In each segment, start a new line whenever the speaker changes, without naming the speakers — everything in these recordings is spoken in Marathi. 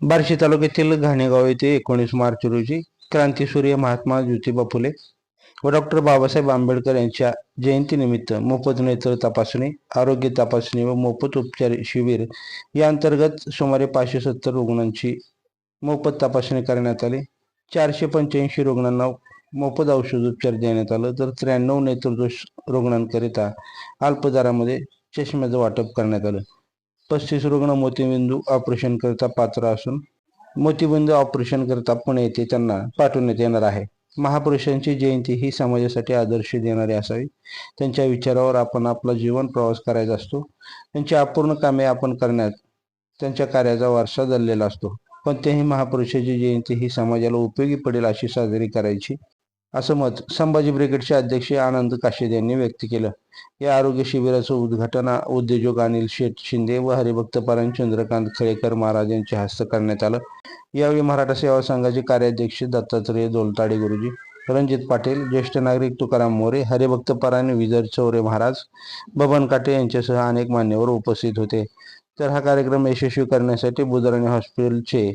बार्शी तालुक्यातील घाणेगाव येथे एकोणीस मार्च रोजी क्रांतीसूर्य महात्मा ज्योतिबा फुले व डॉक्टर बाबासाहेब आंबेडकर यांच्या जयंतीनिमित्त मोफत नेत्र तपासणी आरोग्य तपासणी व मोफत उपचार शिबिर या अंतर्गत सुमारे पाचशे सत्तर रुग्णांची मोफत तपासणी करण्यात आली. चारशे पंच्याऐंशी रुग्णांना मोफत औषधोपचार देण्यात आलं. तर त्र्याण्णव नेत्रदोष रुग्णांकरिता अल्पदरामध्ये चष्म्याचं वाटप करण्यात आलं. पस्तीस रुग्ण मोतीबिंदू ऑपरेशनकरिता पात्र असून मोतीबिंदू ऑपरेशनकरिता पुणे येथे त्यांना पाठवण्यात येणार आहे. महापुरुषांची जयंती ही समाजासाठी आदर्श देणारी असावी. त्यांच्या विचारावर आपण आपला जीवन प्रवास करायचा असतो. त्यांची अपूर्ण कामे आपण करण्यात त्यांच्या कार्याचा वारसा जडलेला असतो. पण तेही महापुरुषाची जयंती ही समाजाला उपयोगी पडेल अशी साजरी करायची असं मत संभाजी ब्रिगेडचे अध्यक्ष आनंद काशेद यांनी व्यक्त केलं. या आरोग्य शिबिराचं उद्घाटन उद्योजक अनिल शेठ शिंदे व हरिभक्तपरायण चंद्रकांत खळेकर महाराज यांच्या हस्ते करण्यात आलं. यावेळी मराठा सेवा संघाचे कार्याध्यक्ष दत्तात्रय दोलताडे गुरुजी रणजित पाटील ज्येष्ठ नागरिक तुकाराम मोरे हरिभक्तपरायण विजय चौरे महाराज बबन काटे यांच्यासह अनेक मान्यवर उपस्थित होते. तर हा कार्यक्रम यशस्वी करण्यासाठी बुधराणी हॉस्पिटलचे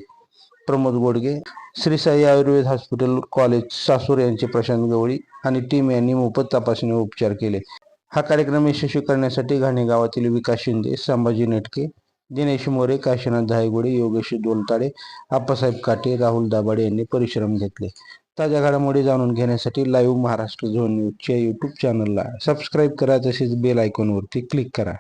प्रमोद गोडगे श्री साई आयुर्वेद हॉस्पिटल कॉलेज सासूर यांचे प्रशांत गवळी आणि टीम यांनी मोफत तपासणी उपचार केले. हा कार्यक्रम यशस्वी करण्यासाठी घाणे गावातील विकास शिंदे संभाजी नेटके दिनेश मोरे काशीनाथ धायगुडे योगेश दोलताडे आप्पासाहेब काटे राहुल दाभाडे यांनी परिश्रम घेतले. ताज्या घडामोडी जाणून घेण्यासाठी लाईव्ह महाराष्ट्र झोन न्यूजच्या यूट्यूब चॅनलला सबस्क्राईब करा तसेच बेल आयकॉनवरती क्लिक करा.